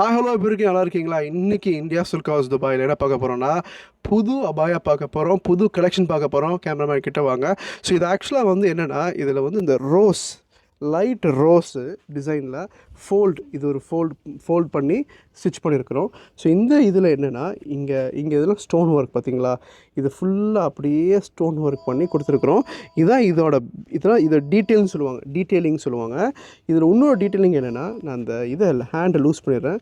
Hi hello இப்போ இருக்கீங்க நல்லா இருக்கீங்களா? இன்றைக்கி இந்தியா சுல்காஸ் துபாயில் என்ன பார்க்க போகிறோன்னா புது அபாயா பார்க்க போகிறோம் புது கலெக்ஷன் பார்க்க போகிறோம் கேமராமேன் கிட்ட வாங்க. ஸோ இது ஆக்சுவலாக வந்து என்னென்னா இதில் வந்து இந்த ரோஸ் லைட் ரோஸு டிசைனில் ஃபோல்டு இது ஒரு ஃபோல்ட் ஃபோல்ட் பண்ணி ஸ்டிச் பண்ணியிருக்கிறோம் ஸோ இந்த இதில் என்னென்னா இங்கே இங்கே இதெல்லாம் ஸ்டோன் ஒர்க் பார்த்தீங்களா இது ஃபுல்லாக அப்படியே ஸ்டோன் ஒர்க் பண்ணி கொடுத்துருக்குறோம். இதான் இதோட இதெல்லாம் இதை டீட்டெயில்னு சொல்லுவாங்க டீட்டெயிலிங் சொல்லுவாங்க. இதில் இன்னொரு டீட்டெயிலிங் என்னென்னா நான் அந்த இதை ஹேண்டை லூஸ் பண்ணிடுறேன்.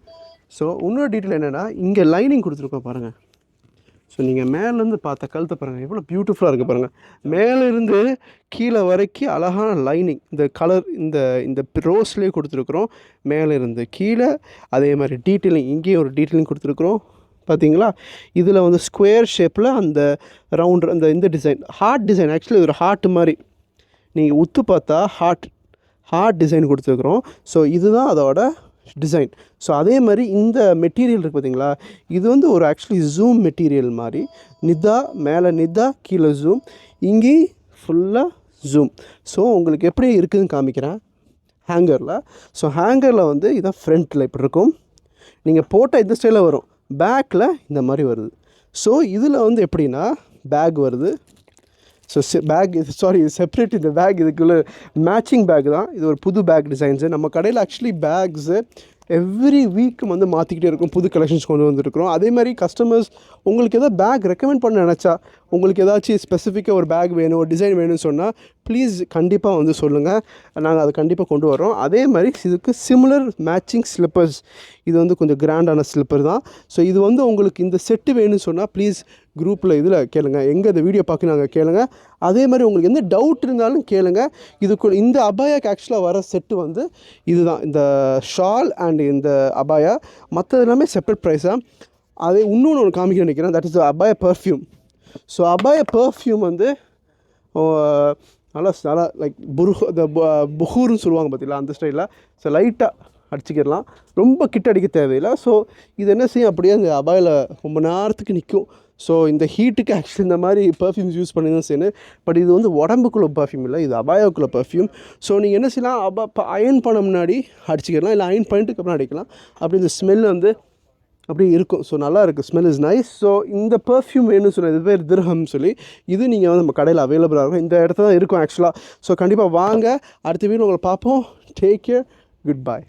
ஸோ இன்னொரு டீட்டெயில் என்னென்னா இங்கே லைனிங் கொடுத்துருக்கோம் பாருங்கள் ஸோ நீங்கள் மேலேருந்து பார்த்த கழுத்தை பாருங்கள் எவ்வளோ பியூட்டிஃபுல்லாக இருக்குது பாருங்கள் மேலேருந்து கீழே வரைக்கும் அழகான லைனிங் இந்த கலர் இந்த இந்த ரோஸ்லேயே கொடுத்துருக்குறோம். மேலேருந்து கீழே அதே மாதிரி டீட்டெயிலிங் இங்கேயும் ஒரு டீட்டெயிலிங் கொடுத்துருக்குறோம். பார்த்தீங்களா இதில் வந்து ஸ்கொயர் ஷேப்பில் அந்த ரவுண்ட் அந்த இந்த டிசைன் ஹார்ட் டிசைன் ஆக்சுவலி ஒரு ஹார்ட் மாதிரி. நீங்கள் உத்து பார்த்தா ஹார்ட் ஹார்ட் டிசைன் கொடுத்துருக்குறோம். ஸோ இதுதான் அதோட டிசைன் ஸோ அதே மாதிரி இந்த மெட்டீரியல் இருக்குது பார்த்தீங்களா இது வந்து ஒரு ஆக்சுவலி ஜூம் மெட்டீரியல் மாதிரி. நிதா மேலே நிதா கீழே ஜூம் இங்கேயும் ஃபுல்லாக ஜூம் ஸோ உங்களுக்கு எப்படி இருக்குதுன்னு காமிக்கிறேன். ஹேங்கரில் ஸோ ஹேங்கரில் வந்து இதான் ஃப்ரண்ட்டில் இப்படி இருக்கும். நீங்கள் போட்டால் இந்த ஸ்டைலில் வரும். பேக்கில் இந்த மாதிரி வருது. ஸோ இதில் வந்து எப்படின்னா பேக் வருது. ஸோ பேக் இது சாரி இது செப்பரேட் இந்த பேக் இதுக்குள்ள மேட்சிங் பேக் தான். இது ஒரு புது பேக் டிசைன்ஸு நம்ம கடையில் ஆக்சுவலி பேக்ஸு எவ்ரி வீக் வந்து மாற்றிக்கிட்டே இருக்கும். புது கலெக்ஷன்ஸ் கொண்டு வந்துருக்குறோம். அதே மாதிரி கஸ்டமர்ஸ் உங்களுக்கு எதாவது பேக் ரெக்கமெண்ட் பண்ண நினச்சா உங்களுக்கு ஏதாச்சும் ஸ்பெசிஃபிக்காக ஒரு பேக் வேணும் ஒரு டிசைன் வேணும்னு சொன்னால் ப்ளீஸ் கண்டிப்பாக வந்து சொல்லுங்கள் நாங்கள் அதை கண்டிப்பாக கொண்டு வரோம் அதே மாதிரி இதுக்கு சிமிலர் மேட்சிங் ஸ்லிப்பர்ஸ் இது வந்து கொஞ்சம் கிராண்டான ஸ்லிப்பர் தான். ஸோ இது வந்து உங்களுக்கு இந்த செட்டு வேணும்னு சொன்னால் ப்ளீஸ் குரூப்பில் இதில் கேளுங்க. எங்கே இந்த வீடியோ பார்க்க நாங்கள் கேளுங்க. அதே மாதிரி உங்களுக்கு எந்த டவுட் இருந்தாலும் கேளுங்க. இதுக்கு இந்த அபாயாக்கு ஆக்சுவலாக வர செட்டு வந்து இதுதான். இந்த ஷால் அண்ட் இந்த அபாயா. மற்றது எல்லாமே செப்பரேட் ப்ரைஸாக அதே இன்னொன்று ஒன்று காமிக்க நினைக்கிறேன். தட் இஸ் அபாய பர்ஃப்யூம் ஸோ அபாய பர்ஃப்யூம் வந்து நல்லா நல்லா லைக் புரு இந்த புகூர்னு சொல்லுவாங்க பார்த்தீங்களா அந்த ஸ்டைலில் ஸோ லைட்டாக அடிச்சுக்கிடலாம். ரொம்ப கிட்ட அடிக்க தேவையில்லை. ஸோ இது என்ன செய்யும்? அப்படியே அந்த அபாயில் ரொம்ப நேரத்துக்கு நிற்கும் ஸோ இந்த ஹீட்டுக்கு ஆக்சுவலி இந்த மாதிரி பர்ஃப்யூம்ஸ் யூஸ் பண்ணி தான் செய்யணும். பட் இது வந்து உடம்புக்குள்ள பர்ஃப்யூம் இல்லை. இது அபாயாவுக்குள்ள பர்ஃப்யூம் ஸோ நீங்கள் என்ன செய்யலாம்? அபா அயன் பண்ண முன்னாடி அடிச்சுக்கிடலாம். இல்லை அயன் பண்ணிட்டுக்கு அப்புறம் அடிக்கலாம். அப்படி இந்த ஸ்மெல் வந்து அப்படியே இருக்கும். ஸோ நல்லா இருக்குது ஸ்மெல் இஸ் நைஸ் ஸோ இந்த பெர்ஃப்யூம் வேணும்னு சொன்ன இது பேர் திருஹம் சொல்லி இது நீங்கள் வந்து நம்ம கடையில் அவைலபிளாக இருக்கும். இந்த இடத்துல தான் இருக்கும் ஆக்சுவலாக ஸோ கண்டிப்பாக வாங்க. அடுத்த வீடு உங்களை பார்ப்போம். டேக் கேர் குட் பாய்